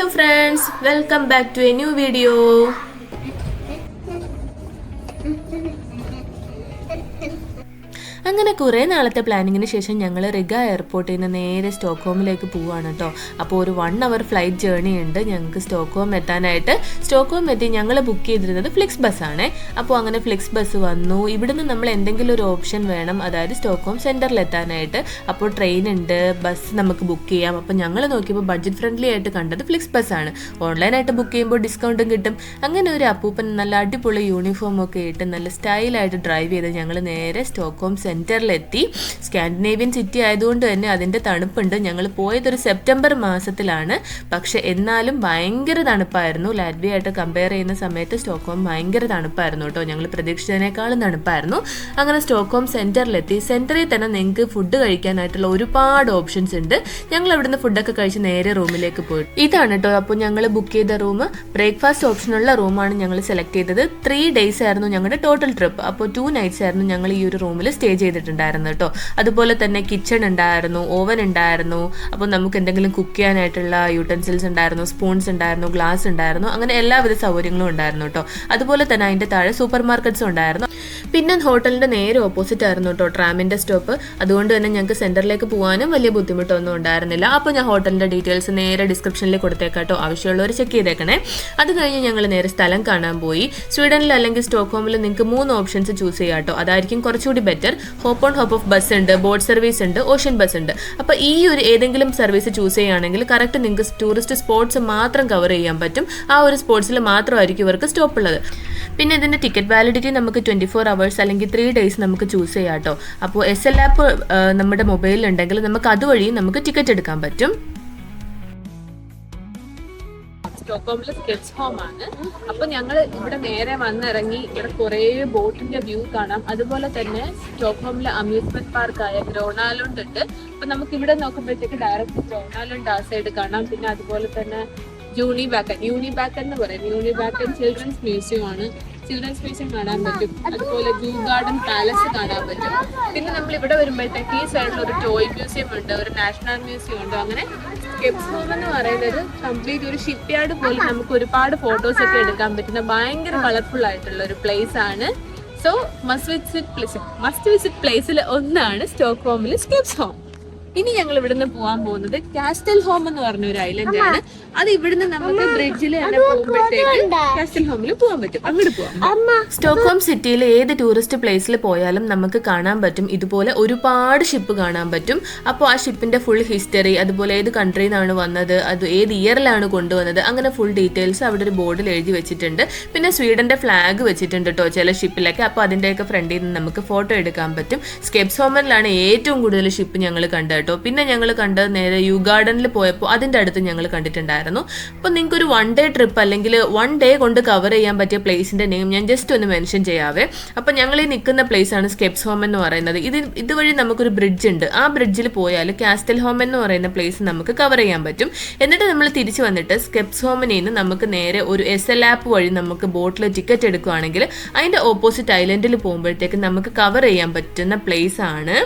hello friends welcome back to a new video. അങ്ങനെ കുറേ നാളത്തെ പ്ലാനിങ്ങിന് ശേഷം ഞങ്ങൾ റിഗ എയർപോർട്ടിൽ നിന്ന് നേരെ സ്റ്റോക്ക്ഹോമിലേക്ക് പോവാണ് കേട്ടോ അപ്പോൾ ഒരു വൺ അവർ ഫ്ലൈറ്റ് ജേർണി ഉണ്ട്. ഞങ്ങൾക്ക് സ്റ്റോക്ക്ഹോം എത്താനായിട്ട് സ്റ്റോക്ക്ഹോം എത്തി ഞങ്ങൾ ബുക്ക് ചെയ്തിരുന്നത് ഫ്ലിക്സ് ബസ്സാണ് അപ്പോൾ അങ്ങനെ ഫ്ലിക്സ് ബസ് വന്നു. ഇവിടുന്ന് നമ്മൾ എന്തെങ്കിലും ഒരു ഓപ്ഷൻ വേണം. അതായത് സ്റ്റോക്ക്ഹോം സെന്ററിൽ എത്താനായിട്ട്. അപ്പോൾ ട്രെയിൻ ഉണ്ട്. ബസ് നമുക്ക് ബുക്ക് ചെയ്യാം. അപ്പോൾ ഞങ്ങൾ നോക്കിയപ്പോൾ ബഡ്ജറ്റ് ഫ്രണ്ട്ലി ആയിട്ട് കണ്ടത് ഫ്ലിക്സ് ബസ്സാണ് ഓൺലൈനായിട്ട് ബുക്ക് ചെയ്യുമ്പോൾ ഡിസ്കൗണ്ടും കിട്ടും. അങ്ങനെ ഒരു അപ്പൂപ്പൻ നല്ല അടിപൊളി യൂണിഫോം ഒക്കെ ഇട്ട് നല്ല സ്റ്റൈലായിട്ട് ഡ്രൈവ് ചെയ്ത് ഞങ്ങൾ നേരെ സ്റ്റോക്ക്ഹോം സെന്ററിലെത്തി സ്കാൻഡിനേവിയൻ സിറ്റി ആയതുകൊണ്ട് തന്നെ അതിന്റെ തണുപ്പുണ്ട്. ഞങ്ങൾ പോയതൊരു സെപ്റ്റംബർ മാസത്തിലാണ്. പക്ഷെ എന്നാലും ഭയങ്കര തണുപ്പായിരുന്നു. ലാറ്റ്വിയായിട്ട് കമ്പയർ ചെയ്യുന്ന സമയത്ത് സ്റ്റോക്ക്ഹോം ഭയങ്കര തണുപ്പായിരുന്നു കേട്ടോ. ഞങ്ങൾ പ്രതീക്ഷിച്ചതിനേക്കാളും തണുപ്പായിരുന്നു. അങ്ങനെ സ്റ്റോക്ക്ഹോം സെന്ററിലെത്തി സെന്ററിൽ തന്നെ നിങ്ങൾക്ക് ഫുഡ് കഴിക്കാനായിട്ടുള്ള ഒരുപാട് ഓപ്ഷൻസ് ഉണ്ട്. ഞങ്ങൾ അവിടുന്ന് ഫുഡൊക്കെ കഴിച്ച് നേരെ റൂമിലേക്ക് പോയി. ഇതാണ് കേട്ടോ. അപ്പോൾ ഞങ്ങൾ ബുക്ക് ചെയ്ത റൂം ബ്രേക്ക്ഫാസ്റ്റ് ഓപ്ഷനുള്ള റൂമാണ് ഞങ്ങൾ സെലക്ട് ചെയ്തത്. ത്രീ ഡേയ്സ് ആയിരുന്നു ഞങ്ങളുടെ ടോട്ടൽ ട്രിപ്പ്. അപ്പോൾ ടു നൈറ്റ്സ് ആയിരുന്നു ഞങ്ങൾ ഈ ഒരു റൂമിൽ സ്റ്റേ ചെയ്തിട്ടുണ്ടായിരുന്നു കേട്ടോ. അതുപോലെ തന്നെ കിച്ചൺ ഉണ്ടായിരുന്നു ഓവൻ ഉണ്ടായിരുന്നു. അപ്പോൾ നമുക്ക് എന്തെങ്കിലും കുക്ക് ചെയ്യാനായിട്ടുള്ള യൂട്ടൻസിൽസ് ഉണ്ടായിരുന്നു സ്പൂൺസ് ഉണ്ടായിരുന്നു ഗ്ലാസ് ഉണ്ടായിരുന്നു അങ്ങനെ എല്ലാവിധ സൗകര്യങ്ങളും ഉണ്ടായിരുന്നു കേട്ടോ. അതുപോലെ തന്നെ അതിന്റെ താഴെ സൂപ്പർ മാർക്കറ്റ്സും ഉണ്ടായിരുന്നു. പിന്നെ ഹോട്ടലിന്റെ നേരെ ഓപ്പോസിറ്റ് ആയിരുന്നു കേട്ടോ ട്രാമിന്റെ സ്റ്റോപ്പ് അതുകൊണ്ട് തന്നെ ഞങ്ങൾക്ക് സെന്ററിലേക്ക് പോകാനും വലിയ ബുദ്ധിമുട്ടൊന്നും ഉണ്ടായിരുന്നില്ല. അപ്പോൾ ഞാൻ ഹോട്ടലിന്റെ ഡീറ്റെയിൽസ് നേരെ ഡിസ്ക്രിപ്ഷനിൽ കൊടുത്തേക്കാട്ടോ ആവശ്യമുള്ളവർ ചെക്ക് ചെയ്തേക്കണേ. അത് കഴിഞ്ഞ് ഞങ്ങൾ നേരെ സ്ഥലം കാണാൻ പോയി. സ്വീഡനിൽ അല്ലെങ്കിൽ സ്റ്റോക്ക്ഹോമിൽ നിങ്ങൾക്ക് മൂന്ന് ഓപ്ഷൻസ് ചൂസ് ചെയ്യാം കേട്ടോ. അതായിരിക്കും കുറച്ചുകൂടി better hop on hop off bus ഉണ്ട് ബോട്ട് സർവീസ് ഉണ്ട് ഓഷ്യൻ ബസ് ഉണ്ട്. അപ്പോൾ ഈ ഒരു ഏതെങ്കിലും സർവീസ് ചൂസ് ചെയ്യുകയാണെങ്കിൽ കറക്റ്റ് നിങ്ങൾക്ക് ടൂറിസ്റ്റ് സ്പോർട്സ് മാത്രം കവർ ചെയ്യാൻ പറ്റും. ആ ഒരു സ്പോർട്സിൽ മാത്രമായിരിക്കും ഇവർക്ക് സ്റ്റോപ്പ് ഉള്ളത്. പിന്നെ ഇതിന്റെ ടിക്കറ്റ് വാലിഡിറ്റി നമുക്ക് ട്വന്റി ഫോർ അവേഴ്സ് അല്ലെങ്കിൽ ത്രീ ഡേയ്സ് നമുക്ക് ചൂസ് ചെയ്യാം കേട്ടോ അപ്പോൾ എസ് എൽ ആപ്പ് നമ്മുടെ മൊബൈലിൽ ഉണ്ടെങ്കിൽ നമുക്ക് അതുവഴി നമുക്ക് ടിക്കറ്റ് എടുക്കാൻ പറ്റും. സ്റ്റോക്ക്ഹോമിലെ സ്കെച്ച് ഹോം ആണ്. അപ്പൊ ഞങ്ങൾ ഇവിടെ നേരെ വന്നിറങ്ങി ഇവിടെ കുറേ ബോട്ടിന്റെ വ്യൂ കാണാം. അതുപോലെ തന്നെ സ്റ്റോക്ക്ഹോമിലെ അമ്യൂസ്മെന്റ് പാർക്കായ ഗ്രോണാലുണ്ട് ഉണ്ട്. അപ്പൊ നമുക്ക് ഇവിടെ നോക്കുമ്പോഴത്തേക്ക് ഡയറക്റ്റ് ഗ്രോണാലുണ്ട് ആ സൈഡ് കാണാം. പിന്നെ അതുപോലെ തന്നെ യൂണി ബാക്കൻ യൂണി ബാക്കൻ എന്ന് പറയും. യൂണി ബാക്കൻ ചിൽഡ്രൻസ് മ്യൂസിയം ആണ്. ചിൽഡ്രൻസ് മ്യൂസിയം കാണാൻ പറ്റും. അതുപോലെ ജൂ ഗാർഡൻ പാലസ് കാണാൻ പറ്റും. പിന്നെ നമ്മൾ ഇവിടെ വരുമ്പോഴത്തേക്ക് ഈ സൈഡിൽ ഒരു ടോയ് മ്യൂസിയം ഉണ്ട് ഒരു നാഷണൽ മ്യൂസിയം ഉണ്ട്. അങ്ങനെ സ്കെപ്സ് ഹോം എന്ന് പറയുന്നത് കംപ്ലീറ്റ് ഒരു ഷിപ്പ് യാർഡ് പോലെ നമുക്ക് ഒരുപാട് ഫോട്ടോസ് ഒക്കെ എടുക്കാൻ പറ്റുന്ന ഭയങ്കര കളർഫുൾ ആയിട്ടുള്ള ഒരു പ്ലേസ് ആണ്. So must visit place must visit പ്ലേസിൽ ഒന്നാണ് സ്റ്റോക്ക് ഹോമിൽ സ്കെപ്സ് ഹോം ഇനി ഞങ്ങൾ ഇവിടുന്ന് പോകാൻ പോകുന്നത് കാസ്റ്റൽ ഹോം എന്ന് പറഞ്ഞ ഒരു ഐലൻഡ് ആണ്. അത് ഇവിടുന്ന് നമുക്ക് ബ്രിഡ്ജിൽ തന്നെ പോകുമ്പോഴത്തേക്ക് കാസ്റ്റൽ ഹോമിൽ പോകാൻ പറ്റും. അങ്ങോട്ട് പോകാം സ്റ്റോക്ക്ഹോം സിറ്റിയിലെ ഏത് ടൂറിസ്റ്റ് പ്ലേസിൽ പോയാലും നമുക്ക് കാണാൻ പറ്റും. ഇതുപോലെ ഒരുപാട് ഷിപ്പ് കാണാൻ പറ്റും. അപ്പോൾ ആ ഷിപ്പിന്റെ ഫുൾ ഹിസ്റ്ററി അതുപോലെ ഏത് കൺട്രിയിൽ നിന്നാണ് വന്നത് അത് ഏത് ഇയറിലാണ് കൊണ്ടുവന്നത് അങ്ങനെ ഫുൾ ഡീറ്റെയിൽസ് അവിടെ ഒരു ബോർഡിൽ എഴുതി വെച്ചിട്ടുണ്ട്. പിന്നെ സ്വീഡന്റെ ഫ്ലാഗ് വെച്ചിട്ടുണ്ട് കേട്ടോ ചില ഷിപ്പിലൊക്കെ അപ്പോൾ അതിന്റെയൊക്കെ ഫ്രണ്ടിൽ നിന്ന് നമുക്ക് ഫോട്ടോ എടുക്കാൻ പറ്റും. സ്കെപ്സ് ഹോമനിലാണ് ഏറ്റവും കൂടുതൽ ഷിപ്പ് ഞങ്ങൾ കണ്ടത്. കേട്ടോ. പിന്നെ ഞങ്ങൾ കണ്ടത് നേരെ യു ഗാർഡനിൽ പോയപ്പോൾ അതിന്റെ അടുത്ത് ഞങ്ങൾ കണ്ടിട്ടുണ്ടായിരുന്നു. അപ്പോൾ നിങ്ങൾക്ക് ഒരു വൺ ഡേ ട്രിപ്പ് അല്ലെങ്കിൽ വൺ ഡേ കൊണ്ട് കവർ ചെയ്യാൻ പറ്റിയ പ്ലേസിന്റെ നെയിം ഞാൻ ജസ്റ്റ് ഒന്ന് മെൻഷൻ ചെയ്യാവേ. അപ്പോൾ ഞങ്ങൾ ഈ നിൽക്കുന്ന ആണ് സ്കെപ്സ് ഹോം എന്ന് പറയുന്നത്. ഇത് ഇതുവഴി നമുക്കൊരു ബ്രിഡ്ജ് ഉണ്ട്. ആ ബ്രിഡ്ജിൽ പോയാൽ കാസ്റ്റൽ ഹോം എന്ന് പറയുന്ന പ്ലേസ് നമുക്ക് കവർ ചെയ്യാൻ പറ്റും. എന്നിട്ട് നമ്മൾ തിരിച്ചു വന്നിട്ട് സ്കെപ്സ് ഹോമിൽ നിന്ന് നമുക്ക് നേരെ ഒരു എസ് എൽ ആപ്പ് വഴി നമുക്ക് ബോട്ടിൽ ടിക്കറ്റ് എടുക്കുകയാണെങ്കിൽ അതിന്റെ ഓപ്പോസിറ്റ് ഐലൻഡിൽ പോകുമ്പോഴത്തേക്ക് നമുക്ക് കവർ ചെയ്യാൻ പറ്റുന്ന പ്ലേസ് ആണ്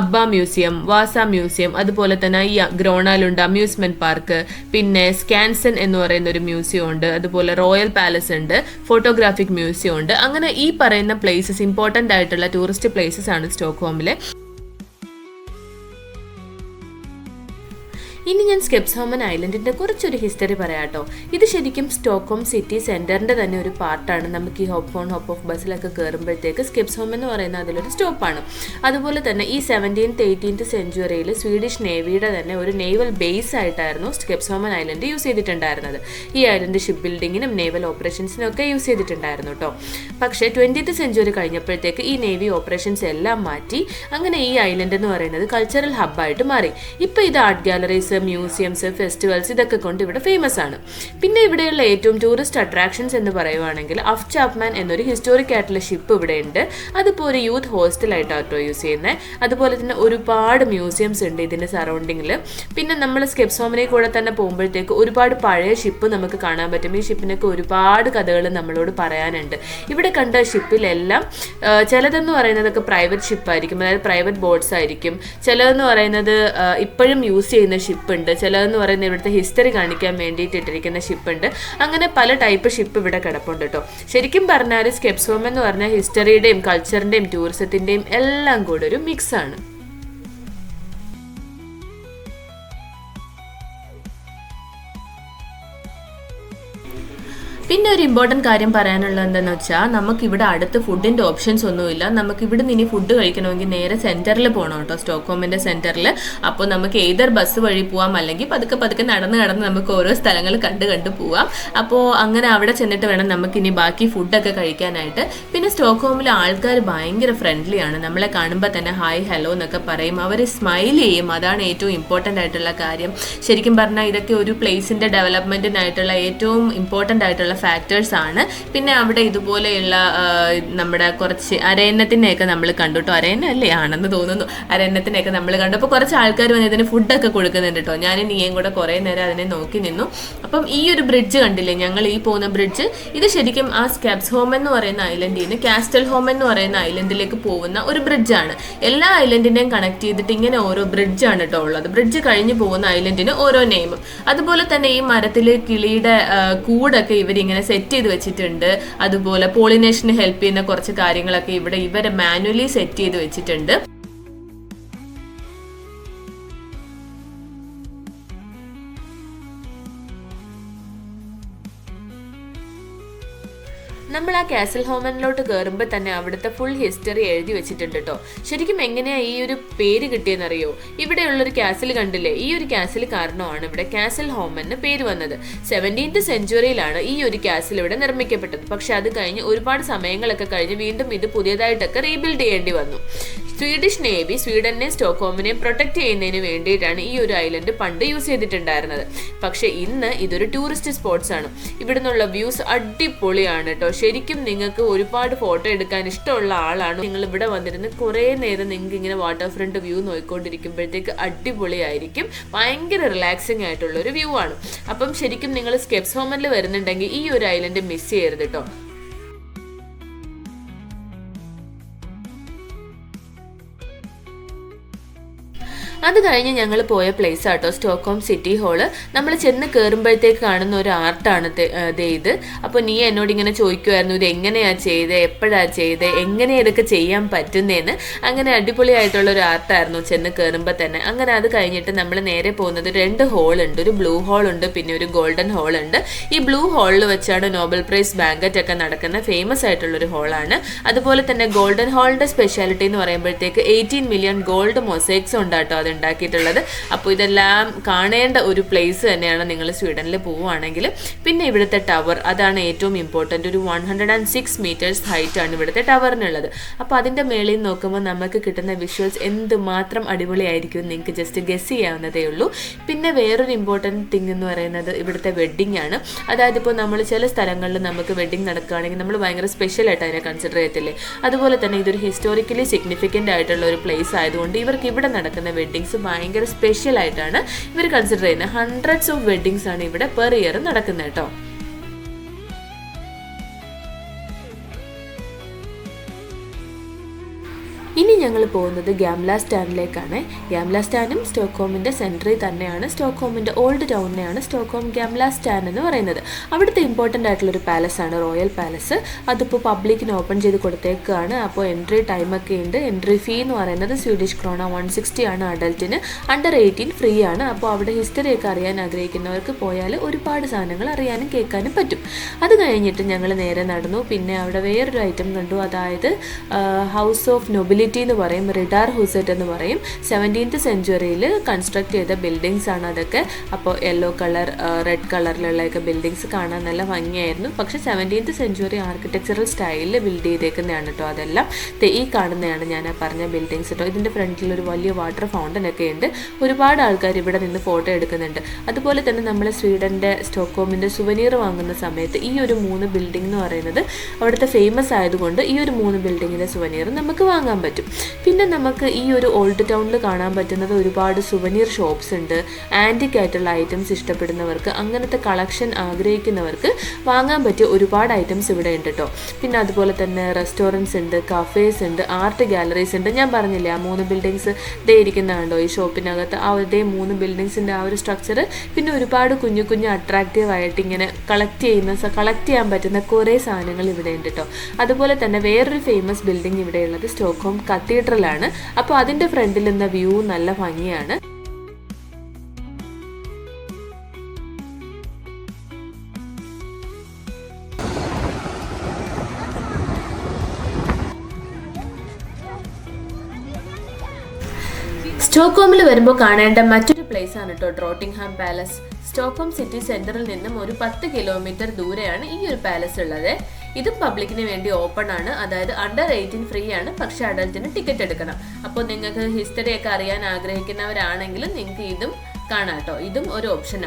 അബ്ബ മ്യൂസിയം വാസ മ്യൂസിയം അതുപോലെ തന്നെ ഈ ഗ്രോണാലുണ്ട് അമ്യൂസ്മെന്റ് പാർക്ക് പിന്നെ സ്കാൻസൺ എന്ന് പറയുന്ന ഒരു മ്യൂസിയം ഉണ്ട് അതുപോലെ റോയൽ പാലസ് ഉണ്ട് ഫോട്ടോഗ്രാഫിക് മ്യൂസിയം ഉണ്ട്. അങ്ങനെ ഈ പറയുന്ന പ്ലേസസ് ഇമ്പോർട്ടന്റ് ആയിട്ടുള്ള ടൂറിസ്റ്റ് പ്ലേസസ് ആണ് സ്റ്റോക്ക്ഹോമിലെ. ഇനി ഞാൻ സ്കെപ്സ് ഹോമൻ ഐലൻഡിന്റെ കുറച്ചൊരു ഹിസ്റ്ററി പറയാട്ടോ. ഇത് ശരിക്കും സ്റ്റോക്ക്ഹോം സിറ്റി സെന്ററിന്റെ തന്നെ ഒരു പാർട്ടാണ് നമുക്ക് ഈ ഹോപ്പ് ഓൺ ഹോപ്പ് ഓഫ് ബസ്സിലൊക്കെ കയറുമ്പോഴത്തേക്ക് സ്കെപ്സ് എന്ന് പറയുന്ന അതിലൊരു സ്റ്റോപ്പാണ് അതുപോലെ തന്നെ ഈ സെവന്റീൻത്ത് എയ്റ്റീൻത്ത് സെഞ്ചുറിയിൽ സ്വീഡിഷ് നേവിയുടെ തന്നെ ഒരു നേവൽ ബേസ് ആയിട്ടായിരുന്നു സ്കെപ്സ് ഹോമൻ ഐലൻഡ് യൂസ് ചെയ്തിട്ടുണ്ടായിരുന്നത്. ഈ ഐലൻഡ് ഷിപ്പ് ബിൽഡിങ്ങിനും നേവൽ ഓപ്പറേഷൻസിനും ഒക്കെ യൂസ് ചെയ്തിട്ടുണ്ടായിരുന്നു കേട്ടോ പക്ഷേ ട്വന്റീത്ത് സെഞ്ചുറി കഴിഞ്ഞപ്പോഴത്തേക്ക് ഈ നേവി ഓപ്പറേഷൻസ് എല്ലാം മാറ്റി അങ്ങനെ ഈ ഐലൻഡ് എന്ന് പറയുന്നത് കൾച്ചറൽ ഹബ്ബായിട്ട് മാറി. ഇപ്പോൾ ഇത് ആർട്ട് ഗാലറീസ് മ്യൂസിയംസ് ഫെസ്റ്റിവൽസ് ഇതൊക്കെ കൊണ്ട് ഇവിടെ ഫേമസ് ആണ്. പിന്നെ ഇവിടെയുള്ള ഏറ്റവും ടൂറിസ്റ്റ് അട്രാക്ഷൻസ് എന്ന് പറയുവാണെങ്കിൽ അഫ് ചാപ്മാൻ എന്നൊരു ഹിസ്റ്റോറിക് ആയിട്ടുള്ള ഷിപ്പ് ഇവിടെ ഉണ്ട്. അതിപ്പോൾ ഒരു യൂത്ത് ഹോസ്റ്റലായിട്ടാട്ടോ യൂസ് ചെയ്യുന്നത് അതുപോലെ തന്നെ ഒരുപാട് മ്യൂസിയംസ് ഉണ്ട് ഇതിന്റെ സറൗണ്ടിങ്ങിൽ പിന്നെ നമ്മൾ സ്കെപ്സ് ഹോമിനെ കൂടെ തന്നെ പോകുമ്പോഴത്തേക്ക് ഒരുപാട് പഴയ ഷിപ്പ് നമുക്ക് കാണാൻ പറ്റും. ഈ ഷിപ്പിനൊക്കെ ഒരുപാട് കഥകൾ നമ്മളോട് പറയാനുണ്ട്. ഇവിടെ കണ്ട ഷിപ്പിലെല്ലാം ചിലതെന്ന് പറയുന്നതൊക്കെ പ്രൈവറ്റ് ഷിപ്പായിരിക്കും അതായത് പ്രൈവറ്റ് ബോട്ട്സ് ആയിരിക്കും. ചിലതെന്ന് പറയുന്നത് ഇപ്പോഴും യൂസ് ചെയ്യുന്ന ഷിപ്പ് ഷിപ്പ് ഉണ്ട് ചിലതെന്ന് പറയുന്നത് ഇവിടുത്തെ ഹിസ്റ്ററി കാണിക്കാൻ വേണ്ടിയിട്ട് ഇട്ടിരിക്കുന്ന ഷിപ്പുണ്ട്. അങ്ങനെ പല ടൈപ്പ് ഷിപ്പ് ഇവിടെ കിടപ്പുണ്ട് കേട്ടോ ശരിക്കും പറഞ്ഞാൽ സ്കെപ്സ് ഹോം എന്ന് പറഞ്ഞാൽ ഹിസ്റ്ററിയുടെയും കൾച്ചറിന്റെയും ടൂറിസത്തിന്റെയും എല്ലാം കൂടെ ഒരു മിക്സ് പിന്നെ ഒരു ഇമ്പോർട്ടന്റ് കാര്യം പറയാനുള്ളത് എന്താണെന്ന് വെച്ചാൽ നമുക്ക് ഇവിടെ അടുത്ത് ഫുഡിന്റെ ഓപ്ഷൻസ് ഒന്നുമില്ല. നമുക്ക് ഇവിടെ നിന്ന് ഇനി ഫുഡ് കഴിക്കണമെങ്കിൽ നേരെ സെന്ററിൽ പോകണം കേട്ടോ സ്റ്റോക്ക്ഹോമിന്റെ സെന്ററിൽ അപ്പോൾ നമുക്ക് ഏതർ ബസ് വഴി പോവാം അല്ലെങ്കിൽ പതുക്കെ പതുക്കെ നടന്ന് നടന്ന് നമുക്ക് ഓരോ സ്ഥലങ്ങൾ കണ്ട് കണ്ട് പോവാം. അപ്പോൾ അങ്ങനെ അവിടെ ചെന്നിട്ട് വേണം നമുക്ക് ഇനി ബാക്കി ഫുഡൊക്കെ കഴിക്കാനായിട്ട്. പിന്നെ സ്റ്റോക്ക്ഹോമിലെ ആൾക്കാർ ഭയങ്കര ഫ്രണ്ട്ലിയാണ് നമ്മളെ കാണുമ്പോൾ തന്നെ ഹായ് ഹലോ എന്നൊക്കെ പറയും. അവർ സ്മൈൽ ചെയ്യും. അതാണ് ഏറ്റവും ഇമ്പോർട്ടന്റ് ആയിട്ടുള്ള കാര്യം. ശരിക്കും പറഞ്ഞാൽ ഇതൊക്കെ ഒരു പ്ലേസിന്റെ ഡെവലപ്മെന്റിനായിട്ടുള്ള ഏറ്റവും ഇമ്പോർട്ടന്റ് ആയിട്ടുള്ള ഫാക്ടേഴ്സ് ആണ്. പിന്നെ അവിടെ ഇതുപോലെയുള്ള നമ്മുടെ കുറച്ച് അരയന്നത്തിനെയൊക്കെ നമ്മൾ കണ്ടു കേട്ടോ അരയന്നം അല്ലേ? ആണെന്ന് തോന്നുന്നു. അരയന്നത്തിനെയൊക്കെ നമ്മൾ കണ്ടു. അപ്പോൾ കുറച്ച് ആൾക്കാർ വന്ന് ഇതിന് ഫുഡൊക്കെ കൊടുക്കുന്നുണ്ട് കേട്ടോ ഞാൻ നീയും കൂടെ കുറേ നേരം അതിനെ നോക്കി നിന്നു. അപ്പം ഈ ഒരു ബ്രിഡ്ജ് കണ്ടില്ലേ? ഞങ്ങൾ ഈ പോകുന്ന ബ്രിഡ്ജ് ഇത് ശരിക്കും ആ സ്കാബ്സ് ഹോം എന്ന് പറയുന്ന ഐലൻഡിൽ നിന്ന് കാസ്റ്റൽ ഹോം എന്ന് പറയുന്ന ഐലൻഡിലേക്ക് പോകുന്ന ഒരു ബ്രിഡ്ജാണ് എല്ലാ ഐലൻഡിനെയും കണക്ട് ചെയ്തിട്ട് ഇങ്ങനെ ഓരോ ബ്രിഡ്ജാണ് കേട്ടോ ഉള്ളത്. ബ്രിഡ്ജ് കഴിഞ്ഞ് പോകുന്ന ഐലൻഡിന് ഓരോ നെയിമും അതുപോലെ തന്നെ ഈ മരത്തിലെ കിളിയുടെ കൂടൊക്കെ ഇവരിങ്ങനെ സെറ്റ് ചെയ്ത് വെച്ചിട്ടുണ്ട്. അതുപോലെ പോളിനേഷന് ഹെൽപ്പ് ചെയ്യുന്ന കുറച്ച് കാര്യങ്ങളൊക്കെ ഇവിടെ ഇവരെ മാനുവലി സെറ്റ് ചെയ്ത് വെച്ചിട്ടുണ്ട്. നമ്മൾ ആ കാസൽ ഹോമനിലോട്ട് കയറുമ്പോൾ തന്നെ അവിടുത്തെ ഫുൾ ഹിസ്റ്ററി എഴുതി വെച്ചിട്ടുണ്ട് കേട്ടോ ശരിക്കും എങ്ങനെയാണ് ഈ ഒരു പേര് കിട്ടിയെന്നറിയോ? ഇവിടെയുള്ളൊരു കാസിൽ കണ്ടില്ലേ? ഈ ഒരു കാസിൽ കാരണമാണ് ഇവിടെ കാസൽ ഹോമൻ എന്ന് പേര് വന്നത്. സെവന്റീൻത് സെഞ്ചുറിയിലാണ് ഈ ഒരു കാസിൽ ഇവിടെ നിർമ്മിക്കപ്പെട്ടത്. പക്ഷെ അത് കഴിഞ്ഞ് ഒരുപാട് സമയങ്ങളൊക്കെ കഴിഞ്ഞ് വീണ്ടും ഇത് പുതിയതായിട്ടൊക്കെ റീബിൽഡ് ചെയ്യേണ്ടി വന്നു. സ്വീഡിഷ് നേവി സ്വീഡനെ സ്റ്റോക്ക്ഹോമിനെ പ്രൊട്ടക്ട് ചെയ്യുന്നതിന് വേണ്ടിയിട്ടാണ് ഈ ഒരു ഐലൻഡ് പണ്ട് യൂസ് ചെയ്തിട്ടുണ്ടായിരുന്നത്. പക്ഷെ ഇന്ന് ഇതൊരു ടൂറിസ്റ്റ് സ്പോട്ട്സ് ആണ്. ഇവിടുന്നുള്ള വ്യൂസ് അടിപൊളിയാണ് കേട്ടോ ശരിക്കും നിങ്ങൾക്ക് ഒരുപാട് ഫോട്ടോ എടുക്കാൻ ഇഷ്ടമുള്ള ആളാണ്. നിങ്ങൾ ഇവിടെ വന്നിരുന്ന് കുറേ നേരം നിങ്ങൾക്ക് ഇങ്ങനെ വാട്ടർ ഫ്രണ്ട് വ്യൂ നോക്കിക്കൊണ്ടിരിക്കുമ്പോഴത്തേക്ക് അടിപൊളിയായിരിക്കും. ഭയങ്കര റിലാക്സിങ് ആയിട്ടുള്ള ഒരു വ്യൂ ആണ്. അപ്പം ശരിക്കും നിങ്ങൾ സ്കെപ്സ് ഹോമനിൽ വരുന്നുണ്ടെങ്കിൽ ഈ ഒരു ഐലൻഡ് മിസ് ചെയ്യരുത് കേട്ടോ അത് കഴിഞ്ഞ് ഞങ്ങൾ പോയ പ്ലേസ് ആട്ടോ സ്റ്റോക്ക്ഹോം സിറ്റി ഹാൾ നമ്മൾ ചെന്ന് കയറുമ്പോഴത്തേക്ക് കാണുന്ന ഒരു ആർട്ടാണ് ഇത്. അപ്പോൾ നീ എന്നോട് ഇങ്ങനെ ചോദിക്കുമായിരുന്നു ഇത് എങ്ങനെയാ ചെയ്തത് എപ്പോഴാ ചെയ്തത് എങ്ങനെ ഇതൊക്കെ ചെയ്യാൻ പറ്റുന്നതെന്ന് അങ്ങനെ അടിപൊളിയായിട്ടുള്ള ഒരു ആർട്ടായിരുന്നു ചെന്ന് കയറുമ്പോൾ തന്നെ. അങ്ങനെ അത് കഴിഞ്ഞിട്ട് നമ്മൾ നേരെ പോകുന്നത് രണ്ട് ഹോളുണ്ട് ഒരു ബ്ലൂ ഹോൾ ഉണ്ട് പിന്നെ ഒരു ഗോൾഡൻ ഹോൾ ഉണ്ട്. ഈ ബ്ലൂ ഹാളിൽ വെച്ചാണ് നോബൽ പ്രൈസ് ബാങ്കറ്റ് ഒക്കെ നടക്കുന്ന ഫേമസ് ആയിട്ടുള്ള ഒരു ഹോളാണ് അതുപോലെ തന്നെ ഗോൾഡൻ ഹാളിന്റെ സ്പെഷ്യാലിറ്റി എന്ന് പറയുമ്പോഴത്തേക്ക് എയ്റ്റീൻ മില്യൺ ഗോൾഡ് മൊസൈക്സ് ഉണ്ടാട്ടോ. അത് ഉണ്ടാക്കിയിട്ടുള്ളത്. അപ്പോൾ ഇതെല്ലാം കാണേണ്ട ഒരു പ്ലേസ് തന്നെയാണ് നിങ്ങൾ സ്വീഡനിൽ പോവുകയാണെങ്കിൽ. പിന്നെ ഇവിടുത്തെ ടവർ അതാണ് ഏറ്റവും ഇമ്പോർട്ടന്റ് ഒരു one hundred and six metres ഹൈറ്റാണ് ഇവിടുത്തെ ടവറിനുള്ളത് അപ്പോൾ അതിന്റെ മേളിൽ നോക്കുമ്പോൾ നമുക്ക് കിട്ടുന്ന വിഷ്വൽസ് എന്തുമാത്രം അടിപൊളിയായിരിക്കും നിങ്ങൾക്ക് ജസ്റ്റ് ഗസ് ചെയ്യാവുന്നതേ ഉള്ളൂ. പിന്നെ വേറൊരു ഇമ്പോർട്ടന്റ് തിങ് എന്ന് പറയുന്നത് ഇവിടുത്തെ വെഡ്ഡിംഗ് ആണ്. അതായത് ഇപ്പോൾ നമ്മൾ ചില സ്ഥലങ്ങളിൽ നമുക്ക് വെഡ്ഡിംഗ് നടക്കുകയാണെങ്കിൽ നമ്മൾ ഭയങ്കര സ്പെഷ്യലായിട്ട് അതിനെ കൺസിഡർ ചെയ്യത്തില്ലേ? അതുപോലെ തന്നെ ഇതൊരു ഹിസ്റ്റോറിക്കലി സിഗ്നിഫിക്കന്റ് ആയിട്ടുള്ള ഒരു പ്ലേസ് ആയതുകൊണ്ട് ഇവർക്ക് ഇവിടെ നടക്കുന്ന വെഡ്ഡിങ്സ് ഭയങ്കര സ്പെഷ്യൽ ആയിട്ടാണ് ഇവർ കൺസിഡർ ചെയ്യുന്നത്. ഹൺഡ്രഡ്സ് ഓഫ് വെഡ്ഡിങ്സ് ആണ് ഇവിടെ പെർ ഇയർ നടക്കുന്നത് കേട്ടോ. ഇനി ഞങ്ങൾ പോകുന്നത് ഗ്യാംല സ്റ്റാൻഡിലേക്കാണ് ഗ്യാംല സ്റ്റാൻഡും സ്റ്റോക്ക്ഹോമിന്റെ സെന്ററിൽ തന്നെയാണ്. സ്റ്റോക്ക്ഹോമിന്റെ ഓൾഡ് ടൗണിനെയാണ് സ്റ്റോക്ക്ഹോം ഗ്യാംല സ്റ്റാൻഡ് എന്ന് പറയുന്നത്. അവിടുത്തെ ഇമ്പോർട്ടന്റ് ആയിട്ടുള്ളൊരു പാലസാണ് റോയൽ പാലസ്. അതിപ്പോൾ പബ്ലിക്കിന് ഓപ്പൺ ചെയ്ത് കൊടുത്തേക്കാണ്. അപ്പോൾ എൻട്രി ടൈമൊക്കെ ഉണ്ട്. എൻട്രി ഫീ എന്ന് പറയുന്നത് സ്വീഡിഷ് ക്രോണ വൺ സിക്സ്റ്റി ആണ് അഡൽറ്റിന് അണ്ടർ എയ്റ്റീൻ ഫ്രീ ആണ്. അപ്പോൾ അവിടെ ഹിസ്റ്ററിയൊക്കെ അറിയാൻ ആഗ്രഹിക്കുന്നവർക്ക് പോയാൽ ഒരുപാട് സാധനങ്ങൾ അറിയാനും കേൾക്കാനും പറ്റും. അത് കഴിഞ്ഞിട്ട് ഞങ്ങൾ നേരെ നടന്നു. പിന്നെ അവിടെ വേറൊരു ഐറ്റം കണ്ടു. അതായത് ഹൗസ് ഓഫ് നൊബിലിറ്റി എന്ന് പറയും റിഡാർ ഹുസറ്റ് എന്ന് പറയും. സെവന്റീൻത്ത് സെഞ്ചുറിയിൽ കൺസ്ട്രക്ട് ചെയ്ത ബിൽഡിങ്സ് ആണ് അതൊക്കെ. അപ്പോൾ യെല്ലോ കളർ റെഡ് കളറിലുള്ളതൊക്കെ ബിൽഡിങ്സ് കാണാൻ നല്ല ഭംഗിയായിരുന്നു. പക്ഷേ സെവന്റീൻത്ത് സെഞ്ചുറി ആർക്കിടെക്ചറൽ സ്റ്റൈലിൽ ബിൽഡ് ചെയ്തേക്കുന്നതാണ് കേട്ടോ അതെല്ലാം. ഈ കാണുന്നതാണ് ഞാൻ പറഞ്ഞ ബിൽഡിങ്സ് കേട്ടോ. ഇതിന്റെ ഫ്രണ്ടിൽ ഒരു വലിയ വാട്ടർ ഫൗണ്ടൻ ഒക്കെ ഉണ്ട്. ഒരുപാട് ആൾക്കാർ ഇവിടെ നിന്ന് ഫോട്ടോ എടുക്കുന്നുണ്ട്. അതുപോലെ തന്നെ നമ്മൾ സ്വീഡന്റെ സ്റ്റോക്കോമിന്റെ സുവനീർ വാങ്ങുന്ന സമയത്ത് ഈ ഒരു മൂന്ന് ബിൽഡിംഗ് എന്ന് പറയുന്നത് അവിടുത്തെ ഫേമസ് ആയതുകൊണ്ട് ഈ ഒരു മൂന്ന് ബിൽഡിങ്ങിന്റെ സുവനീർ നമുക്ക് വാങ്ങാൻ പറ്റും. പിന്നെ നമുക്ക് ഈ ഒരു ഓൾഡ് ടൗണിൽ കാണാൻ പറ്റുന്നത് ഒരുപാട് സുവനീർ ഷോപ്സ് ഉണ്ട്. ആന്റിക് ആയിട്ടുള്ള ഐറ്റംസ് ഇഷ്ടപ്പെടുന്നവർക്ക് അങ്ങനത്തെ കളക്ഷൻ ആഗ്രഹിക്കുന്നവർക്ക് വാങ്ങാൻ പറ്റിയ ഒരുപാട് ഐറ്റംസ് ഇവിടെ ഉണ്ട് കേട്ടോ പിന്നെ അതുപോലെ തന്നെ റെസ്റ്റോറന്റ്സ് ഉണ്ട് കഫേസ് ഉണ്ട് ആർട്ട് ഗാലറീസ് ഉണ്ട്. ഞാൻ പറഞ്ഞില്ലേ ആ മൂന്ന് ബിൽഡിങ്സ് ദേ ഇരിക്കുന്നതാണ്ടോ ഈ ഷോപ്പിനകത്ത് ആ ഇതേ മൂന്ന് ബിൽഡിങ്സിന്റെ ആ ഒരു സ്ട്രക്ചർ പിന്നെ ഒരുപാട് കുഞ്ഞു കുഞ്ഞു അട്രാക്റ്റീവ് ആയിട്ട് ഇങ്ങനെ കളക്ട് ചെയ്യുന്ന കളക്ട് ചെയ്യാൻ പറ്റുന്ന കുറേ സാധനങ്ങൾ ഇവിടെ ഉണ്ട് കേട്ടോ അതുപോലെ തന്നെ വേറൊരു ഫേമസ് ബിൽഡിംഗ് ഇവിടെയുള്ളത് സ്റ്റോക്ക്ഹോം കത്തീഡ്രലാണ് അപ്പോൾ അതിന്റെ ഫ്രണ്ടിൽ നിന്ന വ്യൂ നല്ല ഭംഗിയാണ്. സ്റ്റോക്ക്ഹോമിൽ വരുമ്പോൾ കാണേണ്ട മറ്റൊരു പ്ലേസ് ആണ് കേട്ടോ ഡ്രോട്ടിംഗ്ഹാം പാലസ്. സ്റ്റോക്ക്ഹോം സിറ്റി സെന്ററിൽ നിന്നും ഒരു പത്ത് കിലോമീറ്റർ ദൂരെയാണ് ഈ ഒരു പാലസ് ഉള്ളത്. ഇതും പബ്ലിക്കിന് വേണ്ടി ഓപ്പൺ ആണ്. അതായത് അണ്ടർ എയ്റ്റീൻ ഫ്രീ ആണ്. പക്ഷെ അഡൽറ്റിന് ടിക്കറ്റ് എടുക്കണം. അപ്പോൾ നിങ്ങൾക്ക് ഹിസ്റ്ററി ഒക്കെ അറിയാൻ ആഗ്രഹിക്കുന്നവരാണെങ്കിൽ നിങ്ങൾക്ക് ഇതും കാണാം കേട്ടോ. ഇതും ഒരു ഓപ്ഷൻ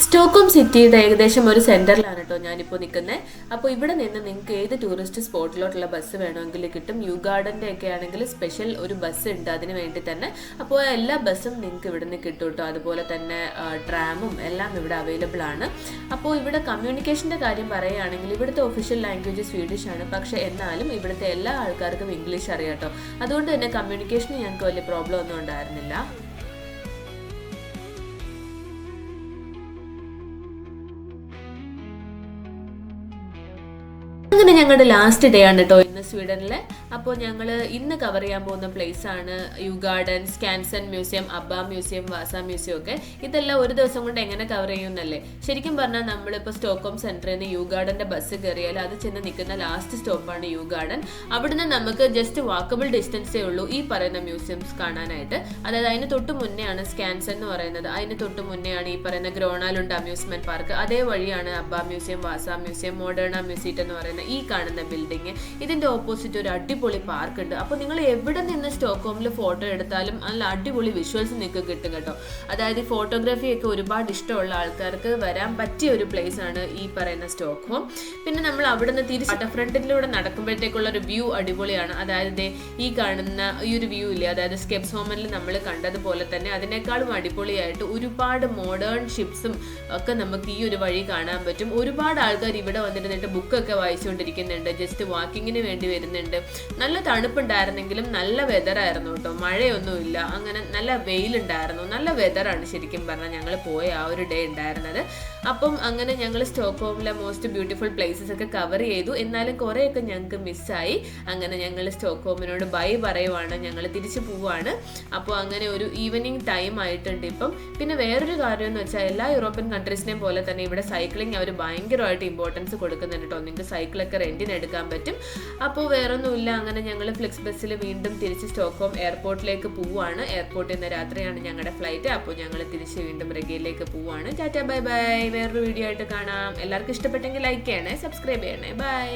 ആണ് സ്റ്റോക്ക്ഹോം സിറ്റിയുടെ ഏകദേശം ഒരു സെന്ററിലാണ് കേട്ടോ ഞാനിപ്പോൾ നിൽക്കുന്നത് അപ്പോൾ ഇവിടെ നിന്ന് നിങ്ങൾക്ക് ഏത് ടൂറിസ്റ്റ് സ്പോട്ടിലോട്ടുള്ള ബസ് വേണമെങ്കിൽ കിട്ടും. യു ഗാർഡന്റെ ഒക്കെ ആണെങ്കിൽ സ്പെഷ്യൽ ഒരു ബസ് ഉണ്ട് അതിന് വേണ്ടി തന്നെ. അപ്പോൾ എല്ലാ ബസ്സും നിങ്ങൾക്ക് ഇവിടെ നിന്ന് കിട്ടും കേട്ടോ അതുപോലെ തന്നെ ട്രാമും എല്ലാം ഇവിടെ അവൈലബിൾ ആണ്. അപ്പോൾ ഇവിടെ കമ്മ്യൂണിക്കേഷന്റെ കാര്യം പറയുകയാണെങ്കിൽ ഇവിടുത്തെ ഒഫീഷ്യൽ ലാംഗ്വേജ് സ്വീഡിഷ് ആണ്. പക്ഷേ എന്നാലും ഇവിടുത്തെ എല്ലാ ആൾക്കാർക്കും ഇംഗ്ലീഷ് അറിയാം കേട്ടോ അതുകൊണ്ട് തന്നെ കമ്മ്യൂണിക്കേഷന് ഞങ്ങൾക്ക് വലിയ പ്രോബ്ലം ഒന്നും ഉണ്ടായിരുന്നില്ല. ഞങ്ങളുടെ ലാസ്റ്റ് ഡേ ആണ് കേട്ടോ ഇന്ന് സ്വീഡനിലെ. അപ്പോൾ ഞങ്ങൾ ഇന്ന് കവർ ചെയ്യാൻ പോകുന്ന പ്ലേസ് ആണ് Djurgarden Skansen museum ABBA museum Vasa museum ഒക്കെ. ഇതെല്ലാം ഒരു ദിവസം കൊണ്ട് എങ്ങനെ കവർ ചെയ്യുന്നല്ലേ ശരിക്കും പറഞ്ഞാൽ നമ്മളിപ്പോൾ സ്റ്റോക്കോം സെന്ററിൽ നിന്ന് യു ഗാർഡന്റെ ബസ് കയറിയാൽ അത് ചെന്ന് നിൽക്കുന്ന ലാസ്റ്റ് സ്റ്റോപ്പാണ് യു ഗാർഡൻ. അവിടുന്ന് നമുക്ക് ജസ്റ്റ് വാക്കബിൾ ഡിസ്റ്റൻസേ ഉള്ളൂ ഈ പറയുന്ന മ്യൂസിയംസ് കാണാനായിട്ട്. അതായത് അതിന് തൊട്ട് മുന്നെയാണ് സ്കാൻസൺ എന്ന് പറയുന്നത്. അതിന് തൊട്ട് മുന്നെയാണ് ഈ പറയുന്ന ഗ്രോണാലുണ്ട് അമ്യൂസ്മെന്റ് പാർക്ക് അതേ വഴിയാണ് ABBA museum Vasa museum Moderna museum എന്ന് പറയുന്ന ഈ കാണുന്ന ബിൽഡിംഗ് ഇതിന്റെ ഓപ്പോസിറ്റ് ഒരു അടിപൊളി പാർക്ക് ഉണ്ട്. അപ്പോൾ നിങ്ങൾ എവിടെ നിന്ന് സ്റ്റോക്ക്ഹോമിൽ ഫോട്ടോ എടുത്താലും നല്ല അടിപൊളി വിഷ്വൽസ് നിങ്ങൾക്ക് കിട്ടും കേട്ടോ. അതായത് ഫോട്ടോഗ്രാഫി ഒക്കെ ഒരുപാട് ഇഷ്ടമുള്ള ആൾക്കാർക്ക് വരാൻ പറ്റിയ ഒരു പ്ലേസ് ആണ് ഈ പറയുന്ന സ്റ്റോക്ക്ഹോം. പിന്നെ നമ്മൾ അവിടെ നിന്ന് തിരിച്ച് ഫ്രണ്ടിലൂടെ നടക്കുമ്പോഴത്തേക്കുള്ള ഒരു വ്യൂ അടിപൊളിയാണ്. അതായത് ഈ കാണുന്ന ഈ ഒരു വ്യൂ ഇല്ലേ? അതായത് സ്കെപ്സ് ഹോമനിൽ നമ്മൾ കണ്ടതുപോലെ തന്നെ അതിനേക്കാളും അടിപൊളിയായിട്ട് ഒരുപാട് മോഡേൺ ഷിപ്സും ഒക്കെ നമുക്ക് ഈ ഒരു വഴി കാണാൻ പറ്റും. ഒരുപാട് ആൾക്കാർ ഇവിടെ വന്നിരുന്നിട്ട് ബുക്കൊക്കെ വായിച്ചുകൊണ്ടിരിക്കുന്നുണ്ട്. ജസ്റ്റ് വാക്കിങ്ങിന് വേണ്ടി വരുന്നുണ്ട്. നല്ല തണുപ്പുണ്ടായിരുന്നെങ്കിലും നല്ല വെതറായിരുന്നു കേട്ടോ മഴയൊന്നുമില്ല. അങ്ങനെ നല്ല വെയിലുണ്ടായിരുന്നു. നല്ല വെതറാണ് ശരിക്കും പറഞ്ഞാൽ ഞങ്ങൾ പോയ ആ ഒരു ഡേ ഉണ്ടായിരുന്നത്. അപ്പം അങ്ങനെ ഞങ്ങൾ സ്റ്റോക്ക്ഹോമിലെ മോസ്റ്റ് ബ്യൂട്ടിഫുൾ പ്ലേസസ് ഒക്കെ കവർ ചെയ്തു. എന്നാലും കുറേയൊക്കെ ഞങ്ങൾക്ക് മിസ്സായി അങ്ങനെ ഞങ്ങൾ സ്റ്റോക്ക്ഹോമിനോട് ബൈ പറയുവാണ്. ഞങ്ങൾ തിരിച്ചു പോവാണ്. അപ്പോൾ അങ്ങനെ ഒരു ഈവനിങ് ടൈം ആയിട്ടുണ്ട് ഇപ്പം. പിന്നെ വേറൊരു കാര്യം എന്ന് വെച്ചാൽ എല്ലാ യൂറോപ്യൻ കൺട്രീസിനെയും പോലെ തന്നെ ഇവിടെ സൈക്ലിംഗ് അവർ ഭയങ്കരമായിട്ട് ഇമ്പോർട്ടൻസ് കൊടുക്കുന്നുണ്ട് കേട്ടോ നിങ്ങൾക്ക് സൈക്കിളൊക്കെ റെന്റിന് എടുക്കാൻ പറ്റും. അപ്പോൾ വേറൊന്നുമില്ല. അങ്ങനെ ഞങ്ങൾ ഫ്ലെക്സ് ബസ്സിൽ വീണ്ടും തിരിച്ച് സ്റ്റോക്ക്ഹോം എയർപോർട്ടിലേക്ക് പോവുകയാണ്. എയർപോർട്ടിൽ നിന്ന് രാത്രിയാണ് ഞങ്ങളുടെ ഫ്ലൈറ്റ്. അപ്പോൾ ഞങ്ങൾ തിരിച്ച് വീണ്ടും റെഗയിലേക്ക് പോവുകയാണ്. Tata bye bye. വേറൊരു വീഡിയോ ആയിട്ട് കാണാം. എല്ലാവർക്കും ഇഷ്ടപ്പെട്ടെങ്കിൽ ലൈക്ക് ചെയ്യണേ സബ്സ്ക്രൈബ് ചെയ്യണേ. ബൈ